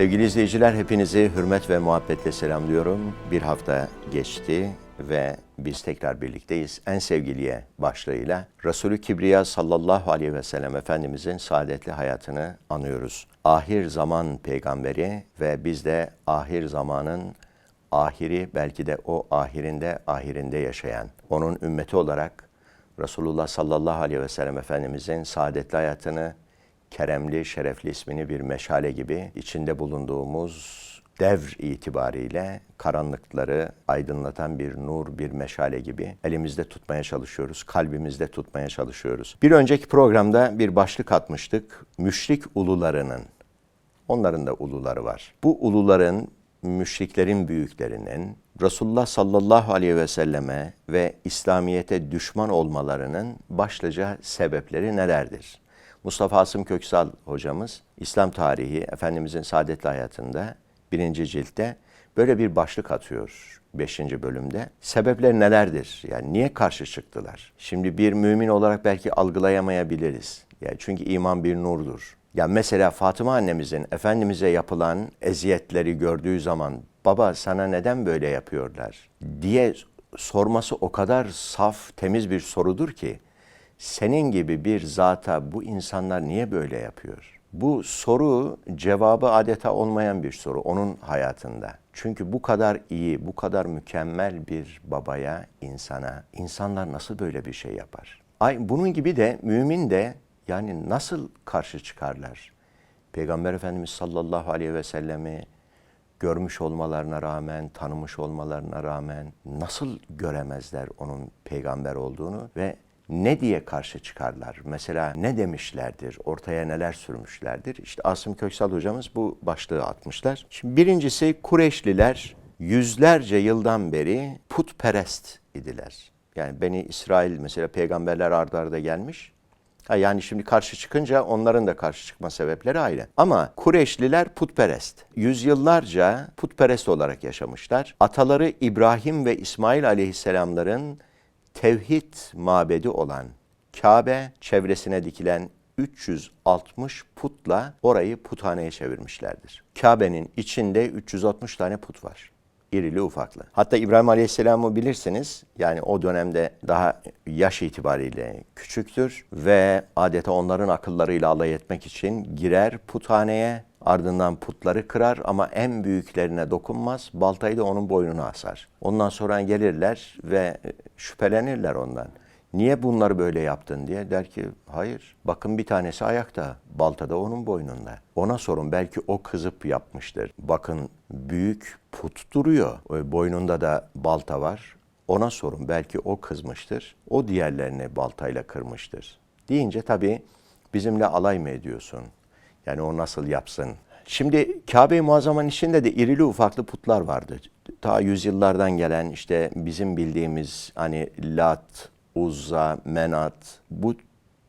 Sevgili izleyiciler hepinizi hürmet ve muhabbetle selamlıyorum. Bir hafta geçti ve biz tekrar birlikteyiz. En sevgiliye başlığıyla Resulü Kibriya sallallahu aleyhi ve sellem Efendimizin saadetli hayatını anıyoruz. Ahir zaman peygamberi ve biz de ahir zamanın ahiri belki de o ahirinde ahirinde yaşayan onun ümmeti olarak Resulullah sallallahu aleyhi ve sellem Efendimizin saadetli hayatını keremli, şerefli ismini bir meşale gibi içinde bulunduğumuz devr itibariyle karanlıkları aydınlatan bir nur, bir meşale gibi elimizde tutmaya çalışıyoruz, kalbimizde tutmaya çalışıyoruz. Bir önceki programda bir başlık atmıştık. Müşrik ulularının, onların da uluları var. Bu uluların, müşriklerin büyüklerinin Resulullah sallallahu aleyhi ve selleme ve İslamiyet'e düşman olmalarının başlıca sebepleri nelerdir? Mustafa Asım Köksal hocamız İslam tarihi Efendimizin saadetli hayatında birinci ciltte böyle bir başlık atıyor beşinci bölümde. Sebepler nelerdir? Yani niye karşı çıktılar? Şimdi bir mümin olarak belki algılayamayabiliriz. Yani çünkü iman bir nurdur. Yani mesela Fatıma annemizin Efendimiz'e yapılan eziyetleri gördüğü zaman baba sana neden böyle yapıyorlar diye sorması o kadar saf, temiz bir sorudur ki senin gibi bir zata bu insanlar niye böyle yapıyor? Bu soru cevabı adeta olmayan bir soru onun hayatında. Çünkü bu kadar iyi, bu kadar mükemmel bir babaya, insana insanlar nasıl böyle bir şey yapar? Ay bunun gibi de mümin de yani nasıl karşı çıkarlar? Peygamber Efendimiz sallallahu aleyhi ve sellemi görmüş olmalarına rağmen, tanımış olmalarına rağmen nasıl göremezler onun peygamber olduğunu ve ne diye karşı çıkarlar? Mesela ne demişlerdir? Ortaya neler sürmüşlerdir? İşte Asım Köksal hocamız bu başlığı atmışlar. Şimdi birincisi Kureyşliler yüzlerce yıldan beri putperest idiler. Yani Beni İsrail mesela peygamberler ardarda arda gelmiş. Ha yani şimdi karşı çıkınca onların da karşı çıkma sebepleri ayrı. Ama Kureyşliler putperest. Yüzyıllarca putperest olarak yaşamışlar. Ataları İbrahim ve İsmail aleyhisselamların tevhid mabedi olan Kabe çevresine dikilen 360 putla orayı puthaneye çevirmişlerdir. Kabe'nin içinde 360 tane put var. İrili ufaklı. Hatta İbrahim Aleyhisselam'ı bilirsiniz. Yani o dönemde daha yaş itibariyle küçüktür ve adeta onların akıllarıyla alay etmek için girer puthaneye Ardından putları kırar ama en büyüklerine dokunmaz. Baltayı da onun boynuna asar. Ondan sonra gelirler ve şüphelenirler ondan. Niye bunları böyle yaptın diye der ki hayır bakın bir tanesi ayakta balta da onun boynunda. Ona sorun belki o kızıp yapmıştır. Bakın büyük put duruyor. Boynunda da balta var. Ona sorun belki o kızmıştır. O diğerlerini baltayla kırmıştır. Deyince tabii bizimle alay mı ediyorsun? Yani o nasıl yapsın? Şimdi Kabe-i Muazzama'nın içinde de irili ufaklı putlar vardı. Ta yüzyıllardan gelen işte bizim bildiğimiz hani Lat, Uzza, Menat bu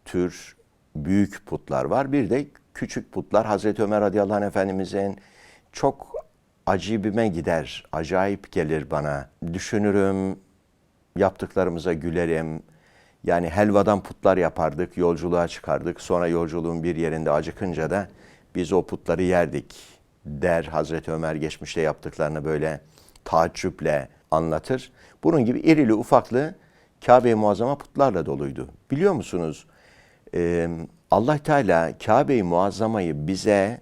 tür büyük putlar var. Bir de küçük putlar Hazreti Ömer radıyallahu anh efendimizin çok acibime gider, acayip gelir bana. Düşünürüm, yaptıklarımıza gülerim. Yani helvadan putlar yapardık, yolculuğa çıkardık. Sonra yolculuğun bir yerinde acıkınca da biz o putları yerdik der Hazreti Ömer geçmişte yaptıklarını böyle taaccüple anlatır. Bunun gibi irili ufaklı Kabe-i Muazzama putlarla doluydu. Biliyor musunuz? Allah Teala Kabe-i Muazzama'yı bize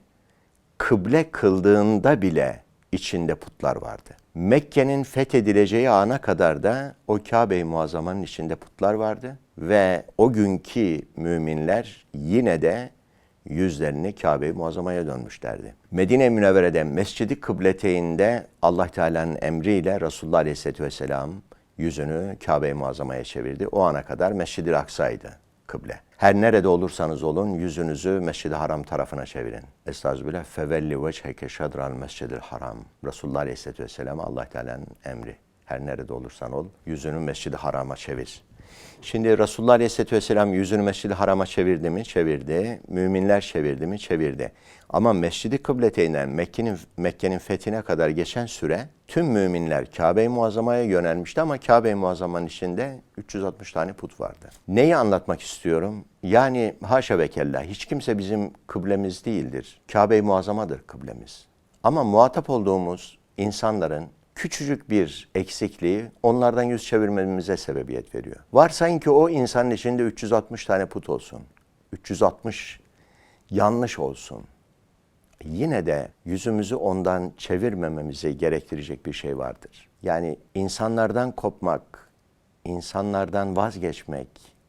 kıble kıldığında bile içinde putlar vardı. Mekke'nin fethedileceği ana kadar da o Kabe-i Muazzama'nın içinde putlar vardı ve o günkü müminler yine de yüzlerini Kabe-i Muazzama'ya dönmüşlerdi. Medine Münevvere'de Mescid-i Kıbleteyn'de Allah Teala'nın emriyle Resulullah Aleyhisselatü Vesselam yüzünü Kabe-i Muazzama'ya çevirdi. O ana kadar Mescid-i Aksa'ydı kıble. Her nerede olursanız olun yüzünüzü Mescid-i Haram tarafına çevirin. Estağfirullah. Fevelli veçheke şadral mescidil haram. Resulullah Aleyhisselatü Vesselam Allah Teala'nın emri. Her nerede olursan ol yüzünü Mescid-i Haram'a çevir. Şimdi Resulullah Aleyhisselatü Vesselam yüzünü Mescid-i Haram'a çevirdi mi? Çevirdi. Müminler çevirdi mi? Çevirdi. Ama Mescid-i Kıbleteyn'den Mekke'nin Mekke'nin fethine kadar geçen süre tüm müminler Kabe-i Muazzama'ya yönelmişti ama Kabe-i Muazzama'nın içinde 360 tane put vardı. Neyi anlatmak istiyorum? Yani haşa ve kella hiç kimse bizim kıblemiz değildir. Kabe-i Muazzama'dır kıblemiz. Ama muhatap olduğumuz insanların küçücük bir eksikliği onlardan yüz çevirmemize sebebiyet veriyor. Varsayın ki o insanın içinde 360 tane put olsun. 360 yanlış olsun. Yine de yüzümüzü ondan çevirmememizi gerektirecek bir şey vardır. Yani insanlardan kopmak, insanlardan vazgeçmek,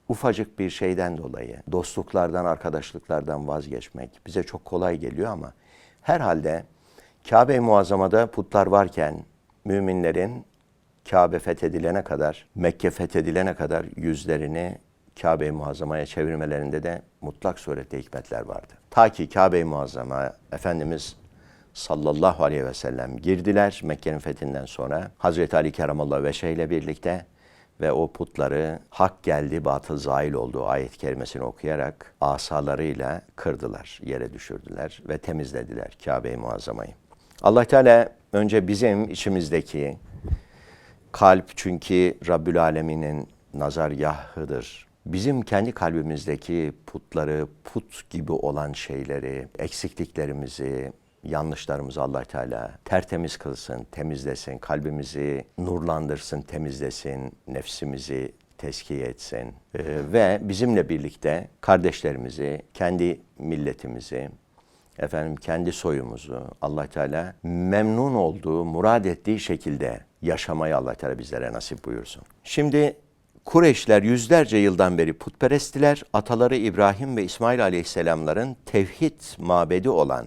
ufacık bir şeyden dolayı, dostluklardan, arkadaşlıklardan vazgeçmek bize çok kolay geliyor ama herhalde Kabe-i Muazzama'da putlar varken müminlerin Kabe fethedilene kadar, Mekke fethedilene kadar yüzlerini Kabe-i Muazzama'ya çevirmelerinde de mutlak surette hikmetler vardı. Ta ki Kabe-i Muazzama Efendimiz sallallahu aleyhi ve sellem girdiler Mekke'nin fethinden sonra. Hazreti Ali Keramallahu Veşe ile birlikte ve o putları hak geldi batıl zail olduğu ayet kerimesini okuyarak asalarıyla kırdılar, yere düşürdüler ve temizlediler Kabe-i Muazzama'yı. Allah Teala önce bizim içimizdeki kalp çünkü Rabbül Alemin'in nazargahıdır. Bizim kendi kalbimizdeki putları, put gibi olan şeyleri, eksikliklerimizi, yanlışlarımızı Allah Teala tertemiz kılsın, temizlesin, kalbimizi nurlandırsın, temizlesin, nefsimizi teskiye etsin Ee, ve bizimle birlikte kardeşlerimizi, kendi milletimizi, efendim kendi soyumuzu Allah Teala memnun olduğu, murad ettiği şekilde yaşamayı Allah Teala bizlere nasip buyursun. Şimdi Kureyşler yüzlerce yıldan beri putperesttiler. Ataları İbrahim ve İsmail Aleyhisselamların tevhid mabedi olan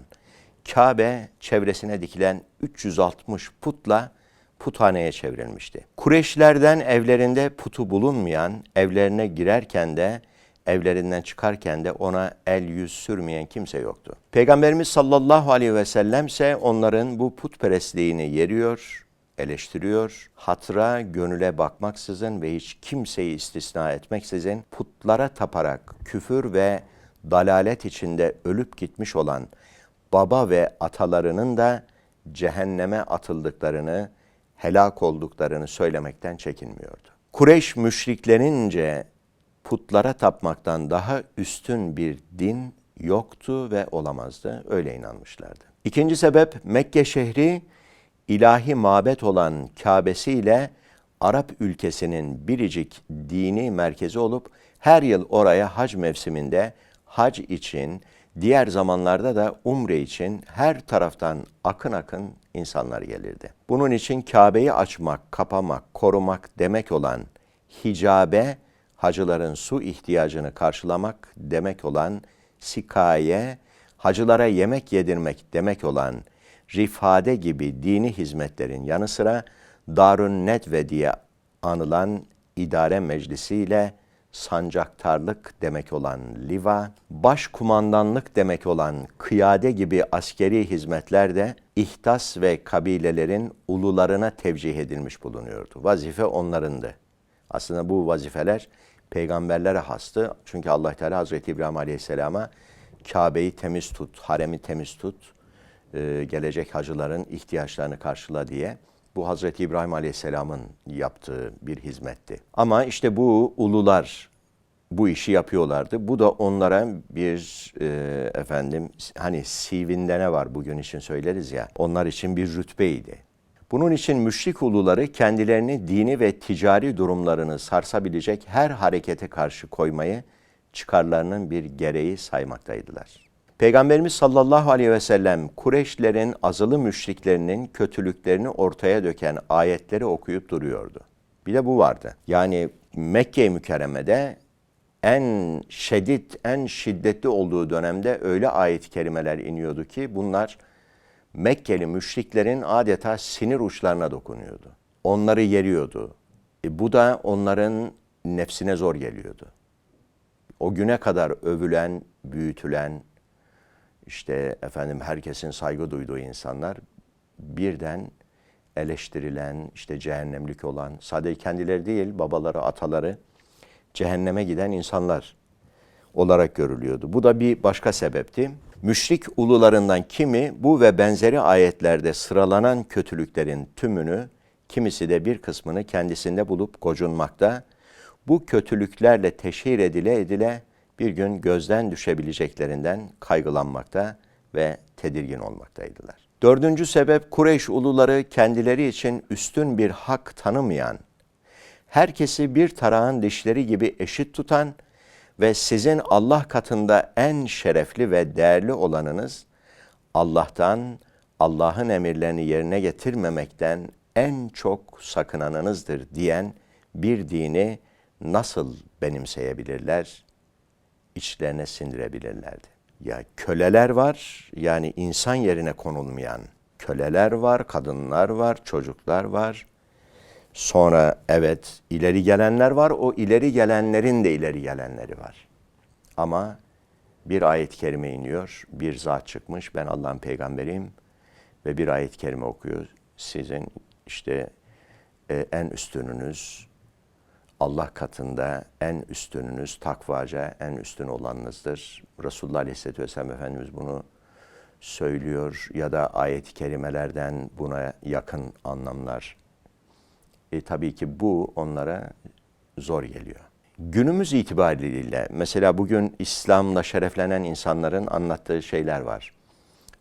Kabe çevresine dikilen 360 putla puthaneye çevrilmişti. Kureyşlerden evlerinde putu bulunmayan, evlerine girerken de evlerinden çıkarken de ona el yüz sürmeyen kimse yoktu. Peygamberimiz sallallahu aleyhi ve sellem ise onların bu putperestliğini yeriyor, eleştiriyor. Hatıra, gönüle bakmaksızın ve hiç kimseyi istisna etmeksizin putlara taparak küfür ve dalalet içinde ölüp gitmiş olan baba ve atalarının da cehenneme atıldıklarını, helak olduklarını söylemekten çekinmiyordu. Kureyş müşriklerince putlara tapmaktan daha üstün bir din yoktu ve olamazdı. Öyle inanmışlardı. İkinci sebep Mekke şehri ilahi mabet olan Kabe'si ile Arap ülkesinin biricik dini merkezi olup her yıl oraya hac mevsiminde hac için, diğer zamanlarda da umre için her taraftan akın akın insanlar gelirdi. Bunun için Kabe'yi açmak, kapamak, korumak demek olan hicabe, hacıların su ihtiyacını karşılamak demek olan sikaye, hacılara yemek yedirmek demek olan rifade gibi dini hizmetlerin yanı sıra Darun Nedve diye anılan idare meclisiyle sancaktarlık demek olan liva, başkumandanlık demek olan kıyade gibi askeri hizmetler de ihtas ve kabilelerin ulularına tevcih edilmiş bulunuyordu. Vazife onlarındı. Aslında bu vazifeler peygamberlere hastı. Çünkü Allah Teala Hazreti İbrahim Aleyhisselam'a Kabe'yi temiz tut, haremi temiz tut, e, gelecek hacıların ihtiyaçlarını karşıla diye bu Hazreti İbrahim Aleyhisselam'ın yaptığı bir hizmetti. Ama işte bu ulular bu işi yapıyorlardı. Bu da onlara bir e, efendim hani sivinde ne var bugün için söyleriz ya. Onlar için bir rütbeydi. Bunun için müşrik uluları kendilerini dini ve ticari durumlarını sarsabilecek her harekete karşı koymayı çıkarlarının bir gereği saymaktaydılar. Peygamberimiz sallallahu aleyhi ve sellem Kureyşlerin azılı müşriklerinin kötülüklerini ortaya döken ayetleri okuyup duruyordu. Bir de bu vardı. Yani Mekke-i Mükerreme'de en şiddet, en şiddetli olduğu dönemde öyle ayet-i kerimeler iniyordu ki bunlar Mekkeli müşriklerin adeta sinir uçlarına dokunuyordu. Onları yeriyordu. E bu da onların nefsine zor geliyordu. O güne kadar övülen, büyütülen, işte efendim herkesin saygı duyduğu insanlar birden eleştirilen, işte cehennemlik olan, sadece kendileri değil, babaları, ataları cehenneme giden insanlar olarak görülüyordu. Bu da bir başka sebepti. Müşrik ulularından kimi bu ve benzeri ayetlerde sıralanan kötülüklerin tümünü, kimisi de bir kısmını kendisinde bulup gocunmakta, bu kötülüklerle teşhir edile edile bir gün gözden düşebileceklerinden kaygılanmakta ve tedirgin olmaktaydılar. Dördüncü sebep Kureyş uluları kendileri için üstün bir hak tanımayan, herkesi bir tarağın dişleri gibi eşit tutan ve sizin Allah katında en şerefli ve değerli olanınız Allah'tan, Allah'ın emirlerini yerine getirmemekten en çok sakınanınızdır diyen bir dini nasıl benimseyebilirler, içlerine sindirebilirlerdi. Ya köleler var, yani insan yerine konulmayan köleler var, kadınlar var, çocuklar var. Sonra evet ileri gelenler var, o ileri gelenlerin de ileri gelenleri var. Ama bir ayet-i kerime iniyor, bir zat çıkmış, ben Allah'ın peygamberiyim ve bir ayet-i kerime okuyor. Sizin işte e, en üstününüz, Allah katında en üstününüz, takvaca en üstün olanınızdır. Resulullah Aleyhisselatü Vesselam Efendimiz bunu söylüyor ya da ayet-i kerimelerden buna yakın anlamlar. E, tabii ki bu onlara zor geliyor. Günümüz itibariyle mesela bugün İslam'la şereflenen insanların anlattığı şeyler var.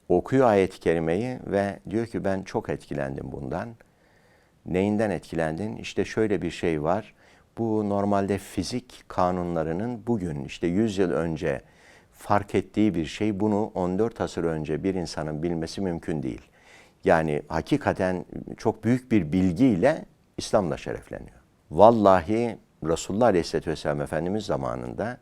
Okuyor ayet-i kerimeyi ve diyor ki ben çok etkilendim bundan. Neyinden etkilendin? İşte şöyle bir şey var. Bu normalde fizik kanunlarının bugün işte 100 yıl önce fark ettiği bir şey. Bunu 14 asır önce bir insanın bilmesi mümkün değil. Yani hakikaten çok büyük bir bilgiyle İslam'la şerefleniyor. Vallahi Resulullah Aleyhisselatü Vesselam Efendimiz zamanında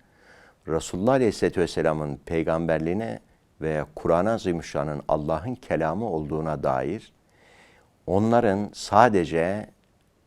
Resulullah Aleyhisselatü Vesselam'ın peygamberliğine veya Kur'an-ı Azimüşşan'ın Allah'ın kelamı olduğuna dair onların sadece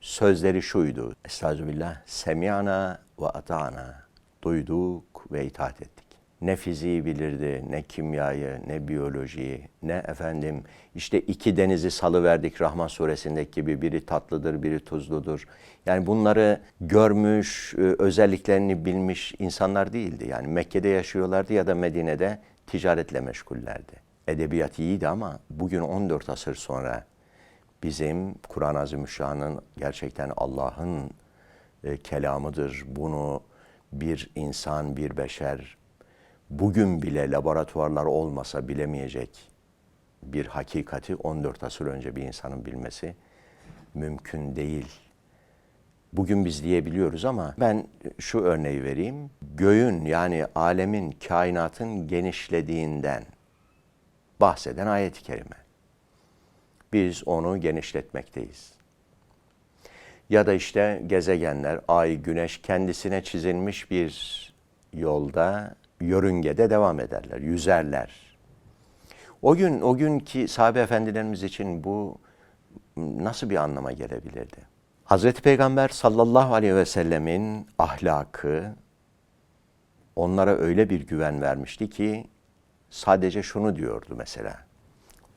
sözleri şuydu. Estağfirullah. Semiyana ve ata'na. Duyduk ve itaat ettik. Ne fiziği bilirdi, ne kimyayı, ne biyolojiyi, ne efendim işte iki denizi salıverdik Rahman suresindeki gibi biri tatlıdır, biri tuzludur. Yani bunları görmüş, e, özelliklerini bilmiş insanlar değildi. Yani Mekke'de yaşıyorlardı ya da Medine'de ticaretle meşgullerdi. Edebiyat iyiydi ama bugün 14 asır sonra bizim Kur'an-ı Azimüşşan'ın gerçekten Allah'ın e, kelamıdır. Bunu bir insan, bir beşer bugün bile laboratuvarlar olmasa bilemeyecek bir hakikati 14 asır önce bir insanın bilmesi mümkün değil. Bugün biz diyebiliyoruz ama ben şu örneği vereyim. Göğün yani alemin, kainatın genişlediğinden bahseden ayet-i kerime. Biz onu genişletmekteyiz. Ya da işte gezegenler, ay, güneş kendisine çizilmiş bir yolda, yörüngede devam ederler, yüzerler. O gün, o günkü sahabe efendilerimiz için bu nasıl bir anlama gelebilirdi? Hazreti Peygamber sallallahu aleyhi ve sellemin ahlakı onlara öyle bir güven vermişti ki sadece şunu diyordu mesela.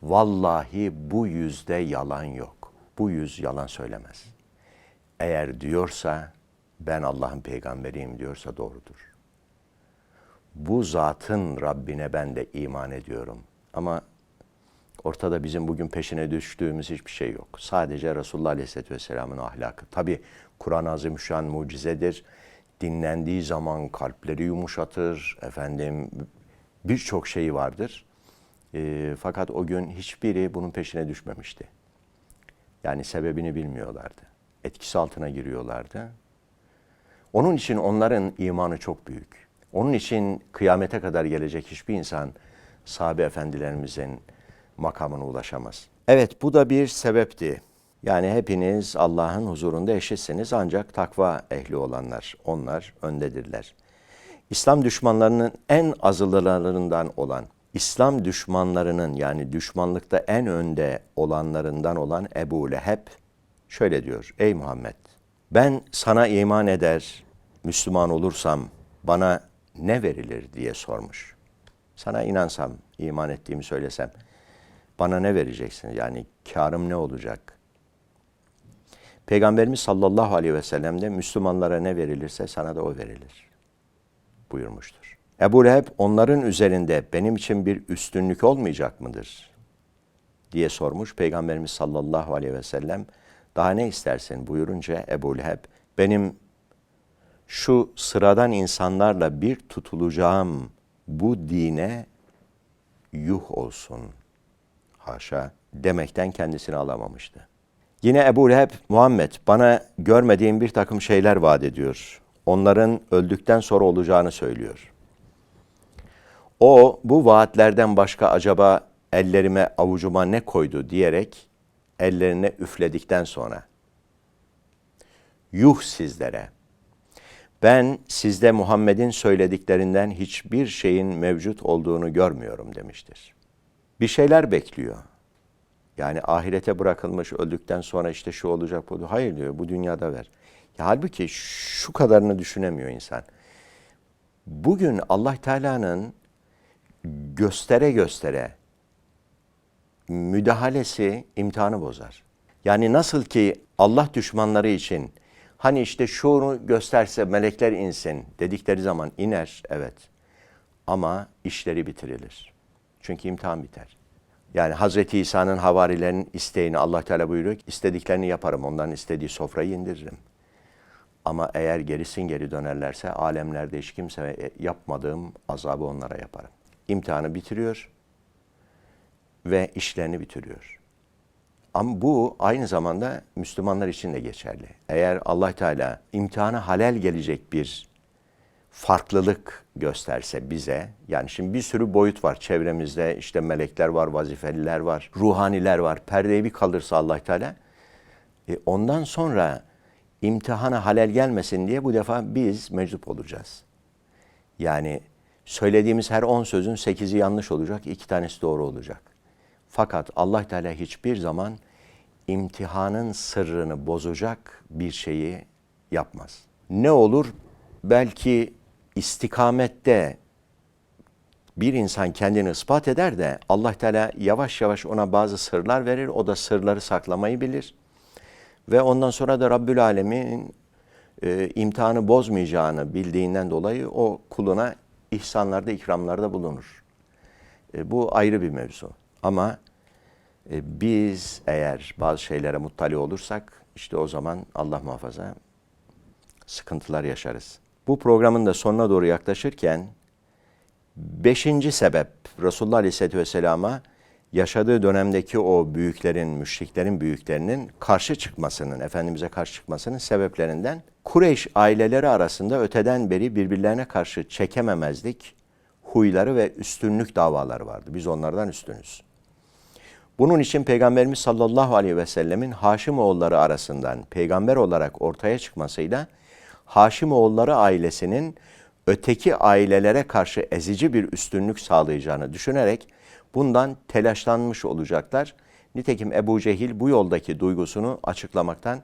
Vallahi bu yüzde yalan yok. Bu yüz yalan söylemez. Eğer diyorsa ben Allah'ın peygamberiyim diyorsa doğrudur. Bu zatın Rabbine ben de iman ediyorum. Ama ortada bizim bugün peşine düştüğümüz hiçbir şey yok. Sadece Resulullah Aleyhisselatü Vesselam'ın ahlakı. Tabi Kur'an-ı Azimüşşan mucizedir. Dinlendiği zaman kalpleri yumuşatır. Efendim birçok şeyi vardır. E, fakat o gün hiçbiri bunun peşine düşmemişti. Yani sebebini bilmiyorlardı. Etkisi altına giriyorlardı. Onun için onların imanı çok büyük. Onun için kıyamete kadar gelecek hiçbir insan sahabe efendilerimizin makamına ulaşamaz. Evet bu da bir sebepti. Yani hepiniz Allah'ın huzurunda eşitsiniz ancak takva ehli olanlar, onlar öndedirler. İslam düşmanlarının en azılarından olan İslam düşmanlarının yani düşmanlıkta en önde olanlarından olan Ebu Leheb şöyle diyor. Ey Muhammed ben sana iman eder, Müslüman olursam bana ne verilir diye sormuş. Sana inansam, iman ettiğimi söylesem bana ne vereceksin? Yani karım ne olacak? Peygamberimiz sallallahu aleyhi ve sellem de Müslümanlara ne verilirse sana da o verilir buyurmuştur. Ebu Leheb onların üzerinde benim için bir üstünlük olmayacak mıdır? diye sormuş Peygamberimiz sallallahu aleyhi ve sellem. Daha ne istersin buyurunca Ebu Leheb benim şu sıradan insanlarla bir tutulacağım bu dine yuh olsun, haşa demekten kendisini alamamıştı. Yine Ebu Leheb, Muhammed bana görmediğim bir takım şeyler vaat ediyor. Onların öldükten sonra olacağını söylüyor. O bu vaatlerden başka acaba ellerime avucuma ne koydu diyerek ellerine üfledikten sonra yuh sizlere ben sizde Muhammed'in söylediklerinden hiçbir şeyin mevcut olduğunu görmüyorum demiştir. Bir şeyler bekliyor. Yani ahirete bırakılmış öldükten sonra işte şu olacak bu. Hayır diyor bu dünyada ver. Ya halbuki şu kadarını düşünemiyor insan. Bugün Allah Teala'nın göstere göstere müdahalesi imtihanı bozar. Yani nasıl ki Allah düşmanları için hani işte şunu gösterse melekler insin dedikleri zaman iner evet. Ama işleri bitirilir. Çünkü imtihan biter. Yani Hazreti İsa'nın havarilerinin isteğini Allah Teala buyuruyor ki istediklerini yaparım. Onların istediği sofrayı indiririm. Ama eğer gerisin geri dönerlerse alemlerde hiç kimse yapmadığım azabı onlara yaparım. İmtihanı bitiriyor ve işlerini bitiriyor. Ama bu aynı zamanda Müslümanlar için de geçerli. Eğer Allah Teala imtihana halel gelecek bir farklılık gösterse bize, yani şimdi bir sürü boyut var çevremizde, işte melekler var, vazifeliler var, ruhaniler var. Perdeyi bir kaldırsa Allah Teala, e ondan sonra imtihana halel gelmesin diye bu defa biz meczup olacağız. Yani söylediğimiz her on sözün sekizi yanlış olacak, iki tanesi doğru olacak. Fakat Allah Teala hiçbir zaman imtihanın sırrını bozacak bir şeyi yapmaz. Ne olur? Belki istikamette bir insan kendini ispat eder de Allah Teala yavaş yavaş ona bazı sırlar verir. O da sırları saklamayı bilir. Ve ondan sonra da Rabbül Alemin e, imtihanı bozmayacağını bildiğinden dolayı o kuluna ihsanlarda, ikramlarda bulunur. E, bu ayrı bir mevzu. Ama e, biz eğer bazı şeylere muttali olursak işte o zaman Allah muhafaza sıkıntılar yaşarız. Bu programın da sonuna doğru yaklaşırken beşinci sebep Resulullah Aleyhisselatü Vesselam'a yaşadığı dönemdeki o büyüklerin, müşriklerin büyüklerinin karşı çıkmasının, Efendimiz'e karşı çıkmasının sebeplerinden Kureyş aileleri arasında öteden beri birbirlerine karşı çekememezlik huyları ve üstünlük davaları vardı. Biz onlardan üstünüz. Bunun için Peygamberimiz sallallahu aleyhi ve sellemin Haşim oğulları arasından peygamber olarak ortaya çıkmasıyla Haşim oğulları ailesinin öteki ailelere karşı ezici bir üstünlük sağlayacağını düşünerek bundan telaşlanmış olacaklar. Nitekim Ebu Cehil bu yoldaki duygusunu açıklamaktan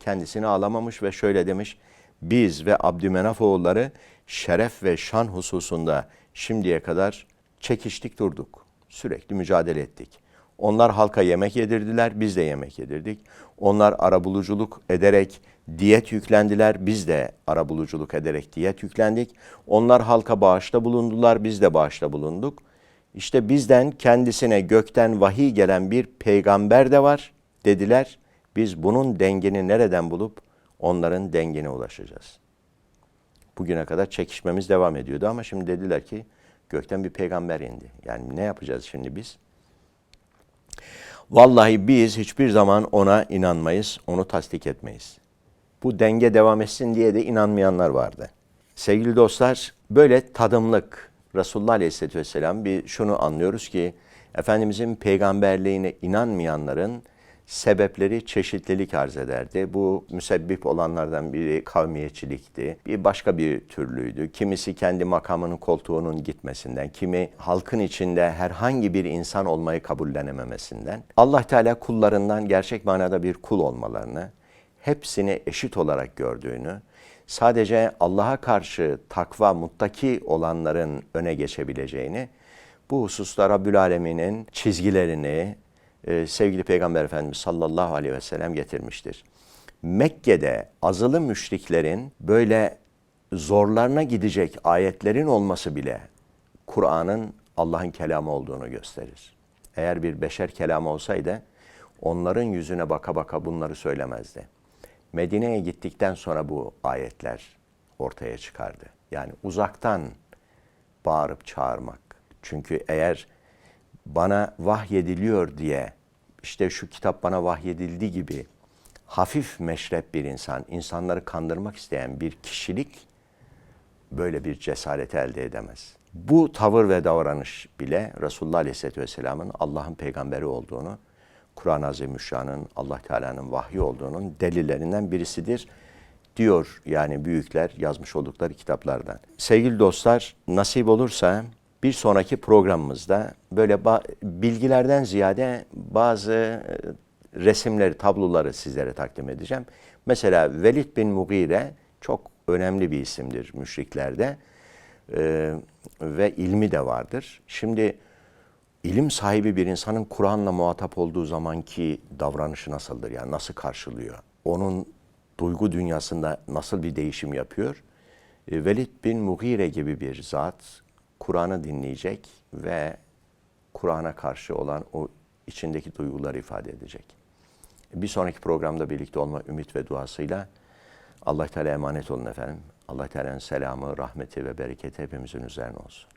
kendisini alamamış ve şöyle demiş. Biz ve Abdümenaf oğulları şeref ve şan hususunda şimdiye kadar çekiştik durduk. Sürekli mücadele ettik. Onlar halka yemek yedirdiler, biz de yemek yedirdik. Onlar arabuluculuk ederek diyet yüklendiler, biz de arabuluculuk ederek diyet yüklendik. Onlar halka bağışta bulundular, biz de bağışta bulunduk. İşte bizden kendisine gökten vahiy gelen bir peygamber de var dediler. Biz bunun dengini nereden bulup onların dengine ulaşacağız. Bugüne kadar çekişmemiz devam ediyordu ama şimdi dediler ki gökten bir peygamber indi. Yani ne yapacağız şimdi biz? Vallahi biz hiçbir zaman ona inanmayız, onu tasdik etmeyiz. Bu denge devam etsin diye de inanmayanlar vardı. Sevgili dostlar, böyle tadımlık Resulullah Aleyhisselatü Vesselam bir şunu anlıyoruz ki Efendimizin peygamberliğine inanmayanların sebepleri çeşitlilik arz ederdi. Bu müsebbip olanlardan biri kavmiyetçilikti. Bir başka bir türlüydü. Kimisi kendi makamının koltuğunun gitmesinden, kimi halkın içinde herhangi bir insan olmayı kabullenememesinden. Allah Teala kullarından gerçek manada bir kul olmalarını, hepsini eşit olarak gördüğünü, sadece Allah'a karşı takva, muttaki olanların öne geçebileceğini, bu hususta Rabbül Alemin'in çizgilerini, e, sevgili Peygamber Efendimiz sallallahu aleyhi ve sellem getirmiştir. Mekke'de azılı müşriklerin böyle zorlarına gidecek ayetlerin olması bile Kur'an'ın Allah'ın kelamı olduğunu gösterir. Eğer bir beşer kelamı olsaydı onların yüzüne baka baka bunları söylemezdi. Medine'ye gittikten sonra bu ayetler ortaya çıkardı. Yani uzaktan bağırıp çağırmak. Çünkü eğer bana vahyediliyor diye işte şu kitap bana vahyedildi gibi hafif meşrep bir insan, insanları kandırmak isteyen bir kişilik böyle bir cesareti elde edemez. Bu tavır ve davranış bile Resulullah Aleyhisselatü Vesselam'ın Allah'ın peygamberi olduğunu, Kur'an-ı Azimüşşan'ın Allah Teala'nın vahyi olduğunun delillerinden birisidir diyor yani büyükler yazmış oldukları kitaplardan. Sevgili dostlar nasip olursa bir sonraki programımızda böyle bilgilerden ziyade bazı e, resimleri, tabloları sizlere takdim edeceğim. Mesela Velid bin Mugire çok önemli bir isimdir müşriklerde Ee, ve ilmi de vardır. Şimdi ilim sahibi bir insanın Kur'an'la muhatap olduğu zamanki davranışı nasıldır? Yani nasıl karşılıyor? Onun duygu dünyasında nasıl bir değişim yapıyor? E, Velid bin Mughire gibi bir zat Kur'an'ı dinleyecek ve Kur'an'a karşı olan o içindeki duyguları ifade edecek. Bir sonraki programda birlikte olma ümit ve duasıyla Allah Teala emanet olun efendim. Allah Teala'nın selamı, rahmeti ve bereketi hepimizin üzerine olsun.